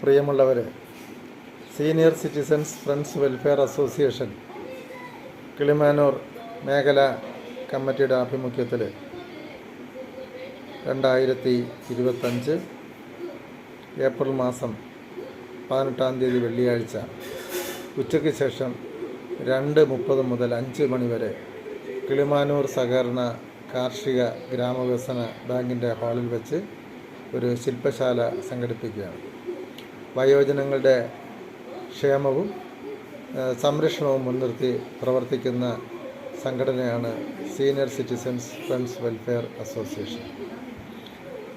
പ്രിയമുള്ളവർ senior citizens friends welfare association Kilimanoor മേഖല കമ്മിറ്റിയുടെ ആഭിമുഖ്യത്തിൽ രണ്ടായിരത്തി ഇരുപത്തഞ്ച് ഏപ്രിൽ മാസം പതിനെട്ടാം തീയതി വെള്ളിയാഴ്ച ഉച്ചയ്ക്ക് ശേഷം രണ്ട് മുപ്പത് മുതൽ അഞ്ച് മണി വരെ കിളിമാനൂർ സഹകരണ കാർഷിക ഗ്രാമവികസന ബാങ്കിന്റെ ഹാളിൽ വെച്ച് ഒരു ശില്പശാല സംഘടിപ്പിക്കുകയാണ്. വയോജനങ്ങളുടെ ക്ഷേമവും സംരക്ഷണവും മുൻനിർത്തി പ്രവർത്തിക്കുന്ന സംഘടനയാണ് senior citizens friends welfare association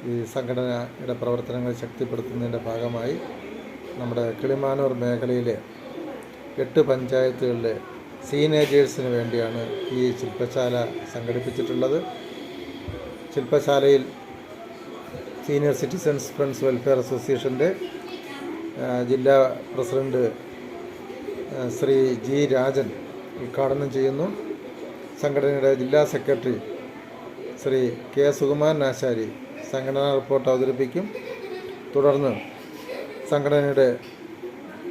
ഈ സംഘടനയുടെ പ്രവർത്തനങ്ങൾ ശക്തിപ്പെടുത്തുന്നതിന്റെ ഭാഗമായി നമ്മുടെ കിളിമാനൂർ മേഖലയിലെ എട്ട് പഞ്ചായത്തുകളിലെ സീനേജേഴ്സിന് വേണ്ടിയാണ് ഈ ശില്പശാല സംഘടിപ്പിച്ചിട്ടുള്ളത്. ശില്പശാലയിൽ സീനിയർ സിറ്റിസൻസ് ഫ്രണ്ട്സ് വെൽഫെയർ അസോസിയേഷന്റെ ജില്ലാ പ്രസിഡന്റ് ശ്രീ ജി രാജൻ ഉദ്ഘാടനം ചെയ്യുന്നു. സംഘടനയുടെ ജില്ലാ സെക്രട്ടറി ശ്രീ കെ സുകുമാരൻ ആശാരി സംഘടനാ റിപ്പോർട്ട് അവതരിപ്പിക്കും. തുടർന്ന് സംഘടനയുടെ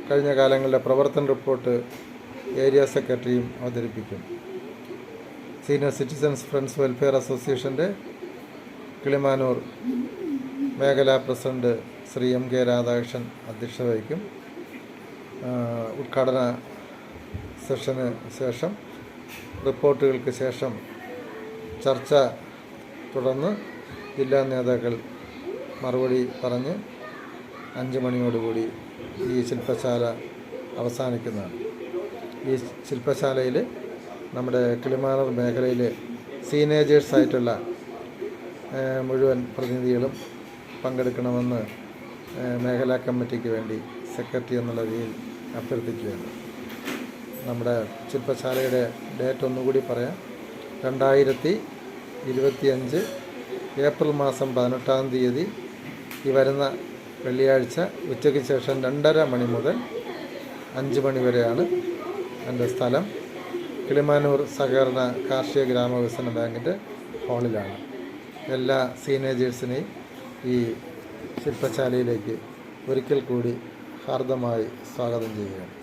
കഴിഞ്ഞ കാലങ്ങളിലെ പ്രവർത്തന റിപ്പോർട്ട് ഏരിയ സെക്രട്ടറിയും അവതരിപ്പിക്കും. സീനിയർ സിറ്റിസൺസ് ഫ്രണ്ട്സ് വെൽഫെയർ അസോസിയേഷന്റെ കിളിമാനൂർ മേഖലാ president Shri M K Radhakrishnan അധ്യക്ഷത വഹിക്കും. ഉദ്ഘാടന സെഷന് ശേഷം റിപ്പോർട്ടുകൾക്ക് ശേഷം ചർച്ച തുടർന്ന് ജില്ലാ നേതാക്കൾ മറുപടി പറഞ്ഞ് അഞ്ച് മണിയോടുകൂടി ഈ ശില്പശാല അവസാനിക്കുന്നതാണ്. ഈ ശില്പശാലയിൽ നമ്മുടെ കിളിമാനർ മേഖലയിൽ സീനേജേഴ്സായിട്ടുള്ള മുഴുവൻ പ്രതിനിധികളും പങ്കെടുക്കണമെന്ന് മേഖലാ കമ്മിറ്റിക്ക് വേണ്ടി സെക്രട്ടറി എന്നുള്ള രീതിയിൽ അഭ്യർത്ഥിക്കുകയാണ്. നമ്മുടെ ശില്പശാലയുടെ ഡേറ്റ് ഒന്നുകൂടി പറയാം. രണ്ടായിരത്തി ഇരുപത്തിയഞ്ച് ഏപ്രിൽ മാസം പതിനെട്ടാം തീയതി ഈ വരുന്ന വെള്ളിയാഴ്ച ഉച്ചയ്ക്ക് ശേഷം രണ്ടര മണി മുതൽ അഞ്ച് മണി വരെയാണ് എന്റെ സ്ഥലം. കിളിമാനൂർ സഹകരണ കാർഷിക ഗ്രാമവികസന ബാങ്കിന്റെ ഹാളിലാണ്. എല്ലാ സീനേജേഴ്സിനെയും ഈ ശില്പശാലയിലേക്ക് ഒരിക്കൽ കൂടി ഹാർദമായി സ്വാഗതം ചെയ്യുകയാണ്.